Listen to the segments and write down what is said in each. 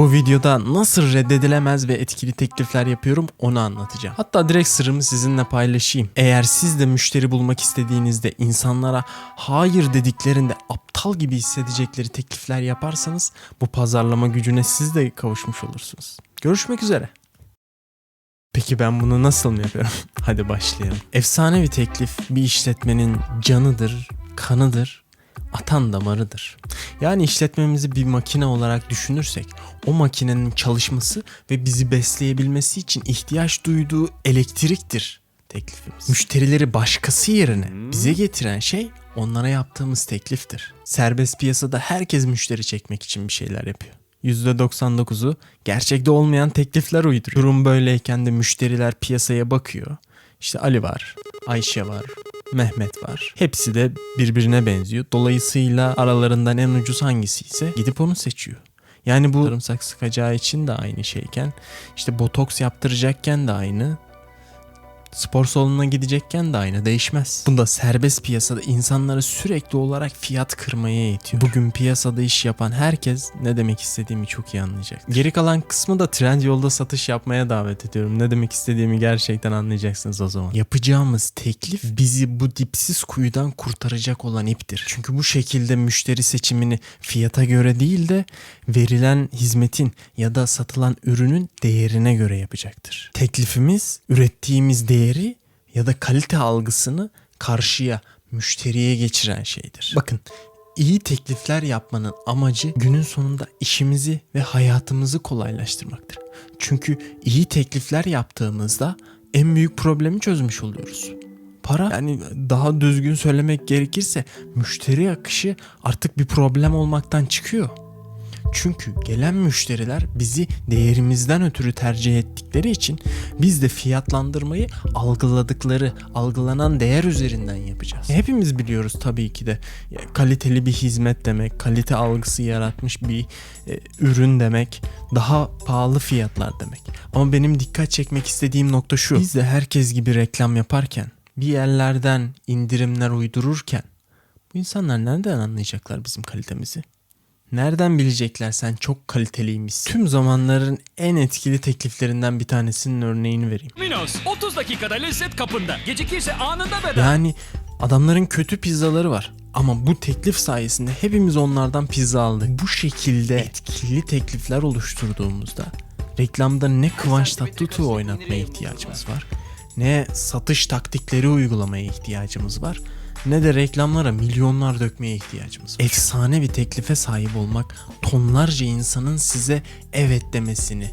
Bu videoda nasıl reddedilemez ve etkili teklifler yapıyorum onu anlatacağım. Hatta direkt sırrımı sizinle paylaşayım. Eğer siz de müşteri bulmak istediğinizde insanlara hayır dediklerinde aptal gibi hissedecekleri teklifler yaparsanız bu pazarlama gücüne siz de kavuşmuş olursunuz. Görüşmek üzere. Peki ben bunu nasıl mı yapıyorum? Hadi başlayalım. Efsane bir teklif bir işletmenin canıdır, kanıdır, atan damarıdır. Yani işletmemizi bir makine olarak düşünürsek o makinenin çalışması ve bizi besleyebilmesi için ihtiyaç duyduğu elektriktir teklifimiz. Müşterileri başkası yerine bize getiren şey onlara yaptığımız tekliftir. Serbest piyasada herkes müşteri çekmek için bir şeyler yapıyor. %99'u gerçekte olmayan teklifler uyduruyor. Durum böyleyken de müşteriler piyasaya bakıyor. İşte Ali var, Ayşe var, Mehmet var. Hepsi de birbirine benziyor. Dolayısıyla aralarından en ucuz hangisi ise gidip onu seçiyor. Yani bu sarımsak sıkacağı için de aynı şeyken işte botoks yaptıracakken de aynı spor salonuna gidecekken de aynı değişmez. Bunda serbest piyasada insanları sürekli olarak fiyat kırmaya itiyor. Bugün piyasada iş yapan herkes ne demek istediğimi çok iyi anlayacak. Geri kalan kısmı da trend yolda satış yapmaya davet ediyorum. Ne demek istediğimi gerçekten anlayacaksınız o zaman. Yapacağımız teklif bizi bu dipsiz kuyudan kurtaracak olan iptir. Çünkü bu şekilde müşteri seçimini fiyata göre değil de verilen hizmetin ya da satılan ürünün değerine göre yapacaktır. Teklifimiz ürettiğimiz değeri ya da kalite algısını karşıya, müşteriye geçiren şeydir. Bakın iyi teklifler yapmanın amacı günün sonunda işimizi ve hayatımızı kolaylaştırmaktır. Çünkü iyi teklifler yaptığımızda en büyük problemi çözmüş oluyoruz. Para yani daha düzgün söylemek gerekirse müşteri akışı artık bir problem olmaktan çıkıyor. Çünkü gelen müşteriler bizi değerimizden ötürü tercih ettikleri için biz de fiyatlandırmayı algıladıkları, algılanan değer üzerinden yapacağız. Hepimiz biliyoruz tabii ki de kaliteli bir hizmet demek, kalite algısı yaratmış bir e, ürün demek, daha pahalı fiyatlar demek. Ama benim dikkat çekmek istediğim nokta şu. Biz de herkes gibi reklam yaparken, bir yerlerden indirimler uydururken bu insanlar nereden anlayacaklar bizim kalitemizi? Nereden bilecekler sen çok kaliteliymişsin? Tüm zamanların en etkili tekliflerinden bir tanesinin örneğini vereyim. Minos 30 dakikada lezzet kapında. Gecikirse anında bedava. Yani adamların kötü pizzaları var. Ama bu teklif sayesinde hepimiz onlardan pizza aldık. Bu şekilde etkili teklifler oluşturduğumuzda reklamda ne Kıvanç Tatlıtuğ oynatmaya ihtiyacımız var. Ne satış taktikleri uygulamaya ihtiyacımız var. Ne de reklamlara milyonlar dökmeye ihtiyacımız var. Efsane bir teklife sahip olmak tonlarca insanın size evet demesini,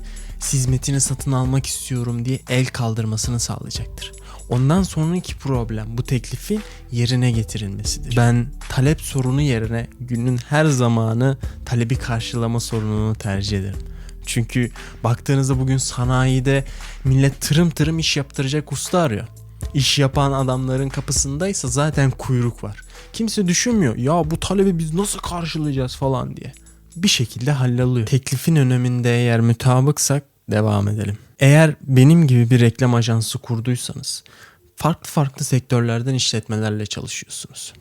hizmetini satın almak istiyorum diye el kaldırmasını sağlayacaktır. Ondan sonraki problem bu teklifin yerine getirilmesidir. Ben talep sorunu yerine günün her zamanı talebi karşılama sorununu tercih ederim. Çünkü baktığınızda bugün sanayide millet tırım tırım iş yaptıracak usta arıyor. İş yapan adamların kapısındaysa zaten kuyruk var. Kimse düşünmüyor ya bu talebi biz nasıl karşılayacağız falan diye. Bir şekilde halloluyor. Teklifin öneminde eğer mutabıksak devam edelim. Eğer benim gibi bir reklam ajansı kurduysanız farklı farklı sektörlerden işletmelerle çalışıyorsunuz.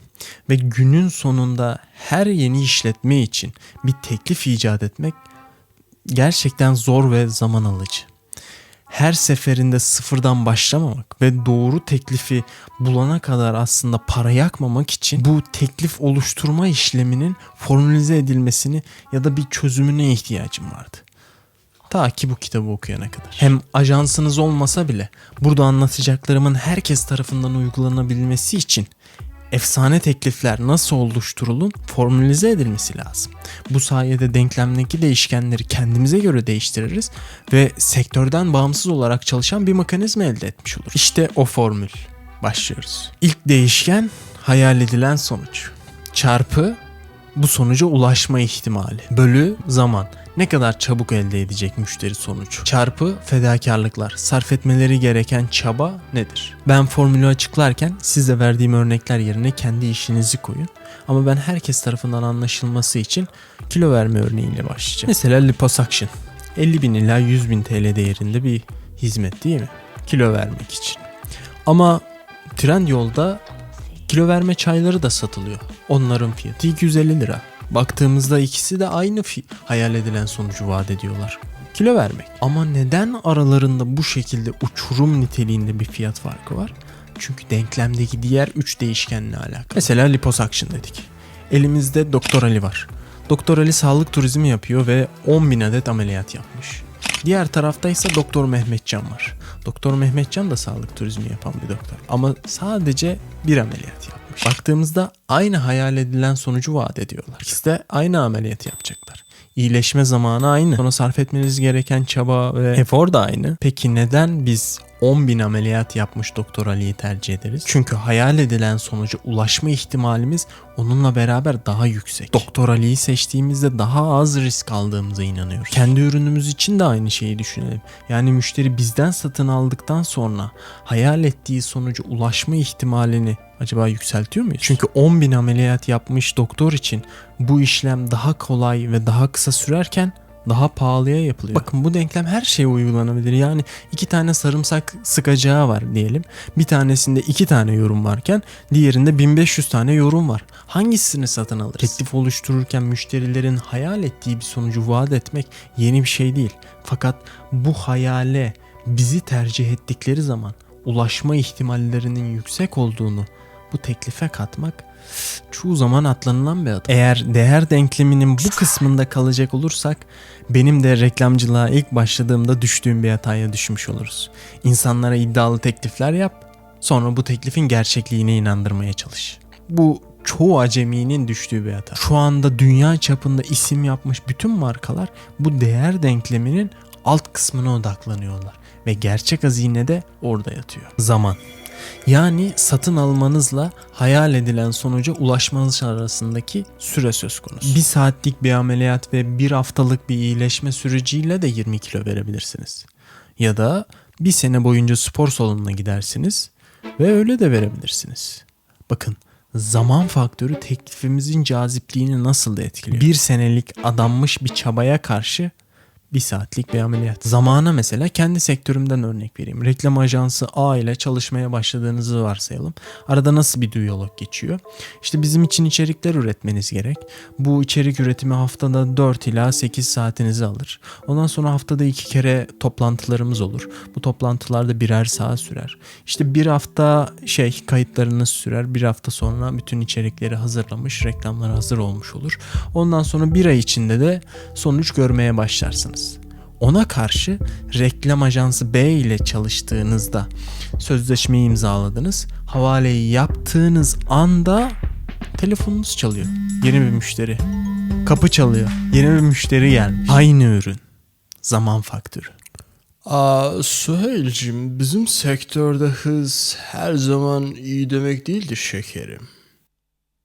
Ve günün sonunda her yeni işletme için bir teklif icat etmek gerçekten zor ve zaman alıcı her seferinde sıfırdan başlamamak ve doğru teklifi bulana kadar aslında para yakmamak için bu teklif oluşturma işleminin formülize edilmesini ya da bir çözümüne ihtiyacım vardı. Ta ki bu kitabı okuyana kadar. Hem ajansınız olmasa bile burada anlatacaklarımın herkes tarafından uygulanabilmesi için efsane teklifler nasıl oluşturulun formülize edilmesi lazım. Bu sayede denklemdeki değişkenleri kendimize göre değiştiririz ve sektörden bağımsız olarak çalışan bir mekanizma elde etmiş oluruz. İşte o formül. Başlıyoruz. İlk değişken hayal edilen sonuç. Çarpı bu sonuca ulaşma ihtimali. Bölü zaman. Ne kadar çabuk elde edecek müşteri sonucu? Çarpı fedakarlıklar. Sarf etmeleri gereken çaba nedir? Ben formülü açıklarken size verdiğim örnekler yerine kendi işinizi koyun. Ama ben herkes tarafından anlaşılması için kilo verme örneğiyle başlayacağım. Mesela liposuction. 50 bin ila 100 bin TL değerinde bir hizmet değil mi? Kilo vermek için. Ama Trendyol'da kilo verme çayları da satılıyor. Onların fiyatı 250 lira. Baktığımızda ikisi de aynı hayal edilen sonucu vaat ediyorlar. Kilo vermek. Ama neden aralarında bu şekilde uçurum niteliğinde bir fiyat farkı var? Çünkü denklemdeki diğer 3 değişkenle alakalı. Mesela liposuction dedik. Elimizde Doktor Ali var. Doktor Ali sağlık turizmi yapıyor ve 10 bin adet ameliyat yapmış. Diğer tarafta ise Doktor Mehmetcan var. Doktor Mehmetcan da sağlık turizmi yapan bir doktor. Ama sadece bir ameliyat yapmış. Baktığımızda aynı hayal edilen sonucu vaat ediyorlar. İkisi de aynı ameliyat yapacaklar. İyileşme zamanı aynı. Sonra sarf etmeniz gereken çaba ve efor da aynı. Peki neden biz 10 bin ameliyat yapmış Doktor Ali'yi tercih ederiz? Çünkü hayal edilen sonuca ulaşma ihtimalimiz onunla beraber daha yüksek. Doktor Ali'yi seçtiğimizde daha az risk aldığımıza inanıyoruz. Kendi ürünümüz için de aynı şeyi düşünelim. Yani müşteri bizden satın aldıktan sonra hayal ettiği sonuca ulaşma ihtimalini acaba yükseltiyor muyuz? Çünkü 10 bin ameliyat yapmış doktor için bu işlem daha kolay ve daha kısa sürerken daha pahalıya yapılıyor. Bakın bu denklem her şeye uygulanabilir. Yani iki tane sarımsak sıkacağı var diyelim. Bir tanesinde iki tane yorum varken diğerinde 1500 tane yorum var. Hangisini satın alırız? Teklif oluştururken müşterilerin hayal ettiği bir sonucu vaat etmek yeni bir şey değil. Fakat bu hayale bizi tercih ettikleri zaman ulaşma ihtimallerinin yüksek olduğunu bu teklife katmak çoğu zaman atlanılan bir adım. Eğer değer denkleminin bu kısmında kalacak olursak benim de reklamcılığa ilk başladığımda düştüğüm bir hataya düşmüş oluruz. İnsanlara iddialı teklifler yap, sonra bu teklifin gerçekliğine inandırmaya çalış. Bu çoğu aceminin düştüğü bir hata. Şu anda dünya çapında isim yapmış bütün markalar bu değer denkleminin alt kısmına odaklanıyorlar ve gerçek hazine de orada yatıyor. Zaman. Yani satın almanızla hayal edilen sonuca ulaşmanız arasındaki süre söz konusu. Bir saatlik bir ameliyat ve bir haftalık bir iyileşme süreciyle de 20 kilo verebilirsiniz. Ya da bir sene boyunca spor salonuna gidersiniz ve öyle de verebilirsiniz. Bakın zaman faktörü teklifimizin cazipliğini nasıl da etkiliyor. Bir senelik adanmış bir çabaya karşı bir saatlik bir ameliyat. Zamana mesela kendi sektörümden örnek vereyim. Reklam ajansı A ile çalışmaya başladığınızı varsayalım. Arada nasıl bir diyalog geçiyor? İşte bizim için içerikler üretmeniz gerek. Bu içerik üretimi haftada 4 ila 8 saatinizi alır. Ondan sonra haftada 2 kere toplantılarımız olur. Bu toplantılarda birer saat sürer. İşte bir hafta şey kayıtlarınız sürer. Bir hafta sonra bütün içerikleri hazırlamış, reklamlar hazır olmuş olur. Ondan sonra bir ay içinde de sonuç görmeye başlarsınız. Ona karşı reklam ajansı B ile çalıştığınızda sözleşmeyi imzaladınız. Havaleyi yaptığınız anda telefonunuz çalıyor. Yeni bir müşteri. Kapı çalıyor. Yeni bir müşteri gelmiş. Aynı ürün. Zaman faktörü. Aa, Süheyl'cim bizim sektörde hız her zaman iyi demek değildir şekerim.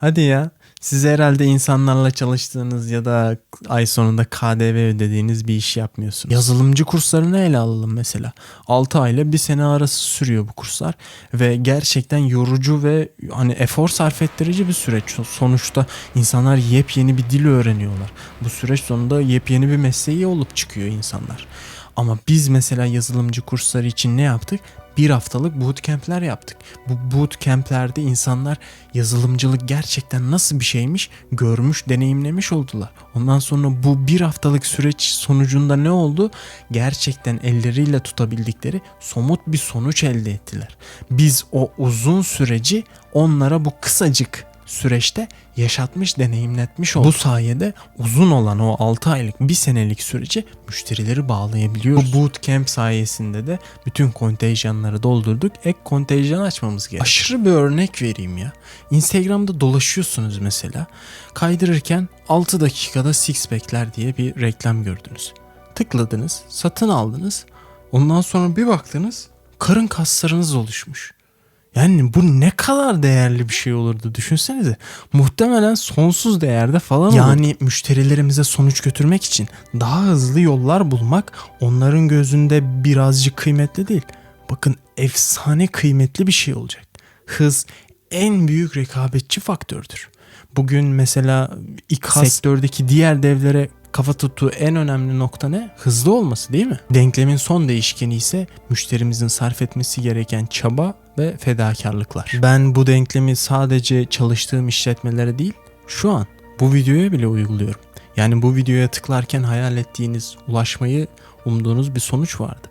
Hadi ya. Siz herhalde insanlarla çalıştığınız ya da ay sonunda KDV ödediğiniz bir iş yapmıyorsunuz. Yazılımcı kurslarını ele alalım mesela. 6 ay ile 1 sene arası sürüyor bu kurslar ve gerçekten yorucu ve hani efor sarf ettirici bir süreç. Sonuçta insanlar yepyeni bir dil öğreniyorlar. Bu süreç sonunda yepyeni bir mesleği olup çıkıyor insanlar. Ama biz mesela yazılımcı kursları için ne yaptık? Bir haftalık bootcamp'ler yaptık. Bu bootcamp'lerde insanlar yazılımcılık gerçekten nasıl bir şeymiş görmüş, deneyimlemiş oldular. Ondan sonra bu bir haftalık süreç sonucunda ne oldu? Gerçekten elleriyle tutabildikleri somut bir sonuç elde ettiler. Biz o uzun süreci onlara bu kısacık süreçte yaşatmış, deneyimletmiş olduk. Bu sayede uzun olan o 6 aylık, 1 senelik süreci müşterileri bağlayabiliyoruz. Bu bootcamp sayesinde de bütün kontenjanları doldurduk. Ek kontenjan açmamız gerekiyor. Aşırı bir örnek vereyim ya. Instagram'da dolaşıyorsunuz mesela. Kaydırırken 6 dakikada six pack'ler diye bir reklam gördünüz. Tıkladınız, satın aldınız. Ondan sonra bir baktınız karın kaslarınız oluşmuş. Yani bu ne kadar değerli bir şey olurdu düşünsenize. Muhtemelen sonsuz değerde falan Yani müşterilerimize sonuç götürmek için daha hızlı yollar bulmak onların gözünde birazcık kıymetli değil. Bakın efsane kıymetli bir şey olacak. Hız en büyük rekabetçi faktördür. Bugün mesela İKAS sektördeki diğer devlere kafa tuttuğu en önemli nokta ne? Hızlı olması değil mi? Denklemin son değişkeni ise müşterimizin sarf etmesi gereken çaba ve fedakarlıklar. Ben bu denklemi sadece çalıştığım işletmelere değil, şu an Bu videoya bile uyguluyorum. Yani bu videoya tıklarken hayal ettiğiniz, ulaşmayı umduğunuz bir sonuç vardı.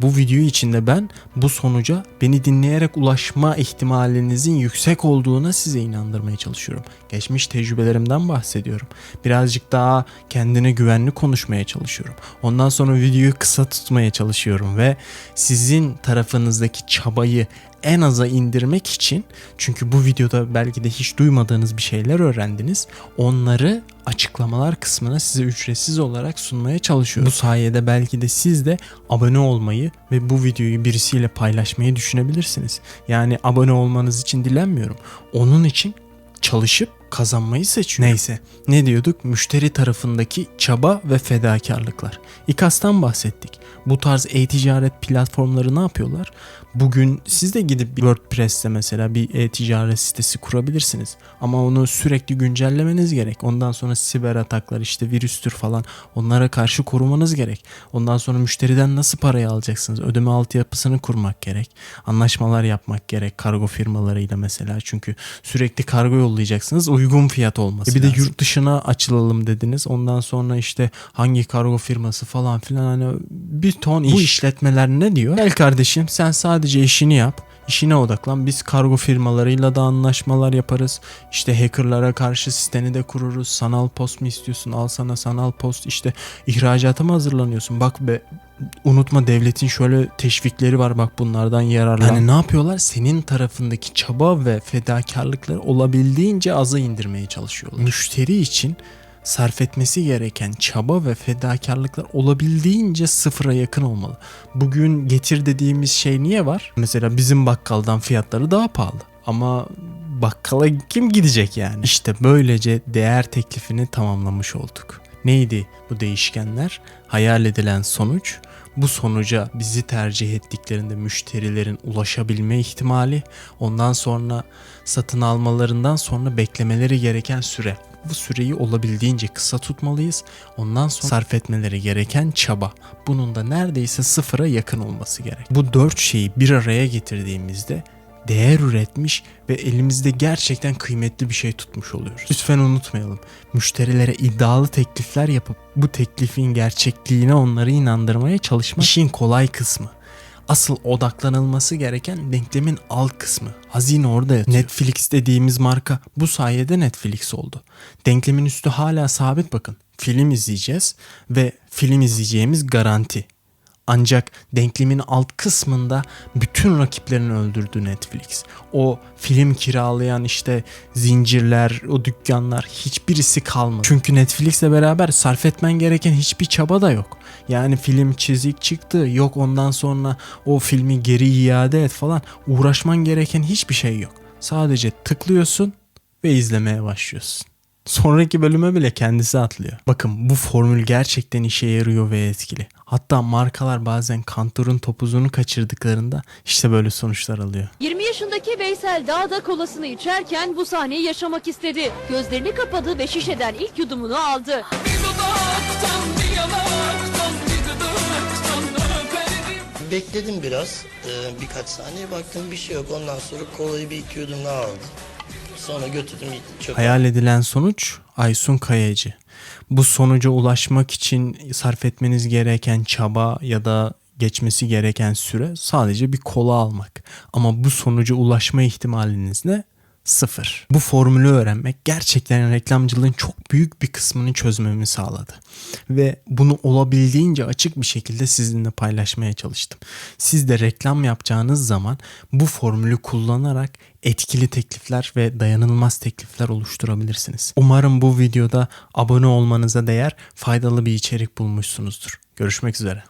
Bu video içinde ben bu sonuca beni dinleyerek ulaşma ihtimalinizin yüksek olduğuna size inandırmaya çalışıyorum. Geçmiş tecrübelerimden bahsediyorum. Birazcık daha kendine güvenli konuşmaya çalışıyorum. Ondan sonra videoyu kısa tutmaya çalışıyorum ve sizin tarafınızdaki çabayı en aza indirmek için çünkü bu videoda belki de hiç duymadığınız bir şeyler öğrendiniz. Onları açıklamalar kısmına size ücretsiz olarak sunmaya çalışıyorum. Bu sayede belki de siz de abone olmayı ve bu videoyu birisiyle paylaşmayı düşünebilirsiniz. Yani abone olmanız için dilenmiyorum. Onun için çalışıp kazanmayı seçiyorum. Neyse ne diyorduk? Müşteri tarafındaki çaba ve fedakarlıklar. İKAS'tan bahsettik. Bu tarz e-ticaret platformları ne yapıyorlar? Bugün siz de gidip WordPress'te mesela bir e-ticaret sitesi kurabilirsiniz. Ama onu sürekli güncellemeniz gerek. Ondan sonra siber ataklar işte virüstür falan onlara karşı korumanız gerek. Ondan sonra müşteriden nasıl parayı alacaksınız? Ödeme altyapısını kurmak gerek. Anlaşmalar yapmak gerek kargo firmalarıyla mesela. Çünkü sürekli kargo yollayacaksınız. Uygun fiyat olması E bir de lazım. yurt dışına açılalım dediniz. Ondan sonra işte hangi kargo firması falan filan hani bir ton iş. Bu işletmeler ne diyor? Gel kardeşim sen sadece işini yap. İşine odaklan. Biz kargo firmalarıyla da anlaşmalar yaparız. İşte hackerlara karşı siteni de kururuz. Sanal post mu istiyorsun? Al sana sanal post. İşte ihracata mı hazırlanıyorsun? Bak be unutma devletin şöyle teşvikleri var bak bunlardan yararlan. Hani ne yapıyorlar? Senin tarafındaki çaba ve fedakarlıkları olabildiğince aza indirmeye çalışıyorlar. Müşteri için sarf etmesi gereken çaba ve fedakarlıklar olabildiğince sıfıra yakın olmalı. Bugün getir dediğimiz şey niye var? Mesela bizim bakkaldan fiyatları daha pahalı. Ama bakkala kim gidecek yani? İşte böylece değer teklifini tamamlamış olduk. Neydi bu değişkenler? Hayal edilen sonuç, bu sonuca bizi tercih ettiklerinde müşterilerin ulaşabilme ihtimali, ondan sonra satın almalarından sonra beklemeleri gereken süre. Bu süreyi olabildiğince kısa tutmalıyız. Ondan sonra sarf etmeleri gereken çaba. Bunun da neredeyse sıfıra yakın olması gerek. Bu dört şeyi bir araya getirdiğimizde değer üretmiş ve elimizde gerçekten kıymetli bir şey tutmuş oluyoruz. Lütfen unutmayalım. Müşterilere iddialı teklifler yapıp bu teklifin gerçekliğine onları inandırmaya çalışmak işin kolay kısmı. Asıl odaklanılması gereken denklemin alt kısmı. Hazine orada yatıyor. Netflix dediğimiz marka bu sayede Netflix oldu. Denklemin üstü hala sabit bakın. Film izleyeceğiz ve film izleyeceğimiz garanti. Ancak denklemin alt kısmında bütün rakiplerini öldürdü Netflix. O film kiralayan işte zincirler, o dükkanlar hiçbirisi kalmadı. Çünkü Netflix'le beraber sarf etmen gereken hiçbir çaba da yok. Yani film çizik çıktı, yok ondan sonra o filmi geri iade et falan. Uğraşman gereken hiçbir şey yok. Sadece tıklıyorsun ve izlemeye başlıyorsun. Sonraki bölüme bile kendisi atlıyor. Bakın bu formül gerçekten işe yarıyor ve etkili. Hatta markalar bazen kantorun topuzunu kaçırdıklarında işte böyle sonuçlar alıyor. 20 yaşındaki Veysel dağda kolasını içerken bu sahneyi yaşamak istedi. Gözlerini kapadı ve şişeden ilk yudumunu aldı. Bekledim biraz. Ee, birkaç saniye baktım bir şey yok. Ondan sonra kolayı bir iki yudum daha aldım. Sonra götürdüm çöpe. Hayal edilen sonuç Aysun Kayacı. Bu sonuca ulaşmak için sarf etmeniz gereken çaba ya da geçmesi gereken süre sadece bir kola almak. Ama bu sonuca ulaşma ihtimaliniz ne? Sıfır. Bu formülü öğrenmek gerçekten reklamcılığın çok büyük bir kısmını çözmemi sağladı. Ve bunu olabildiğince açık bir şekilde sizinle paylaşmaya çalıştım. Siz de reklam yapacağınız zaman bu formülü kullanarak etkili teklifler ve dayanılmaz teklifler oluşturabilirsiniz. Umarım bu videoda abone olmanıza değer faydalı bir içerik bulmuşsunuzdur. Görüşmek üzere.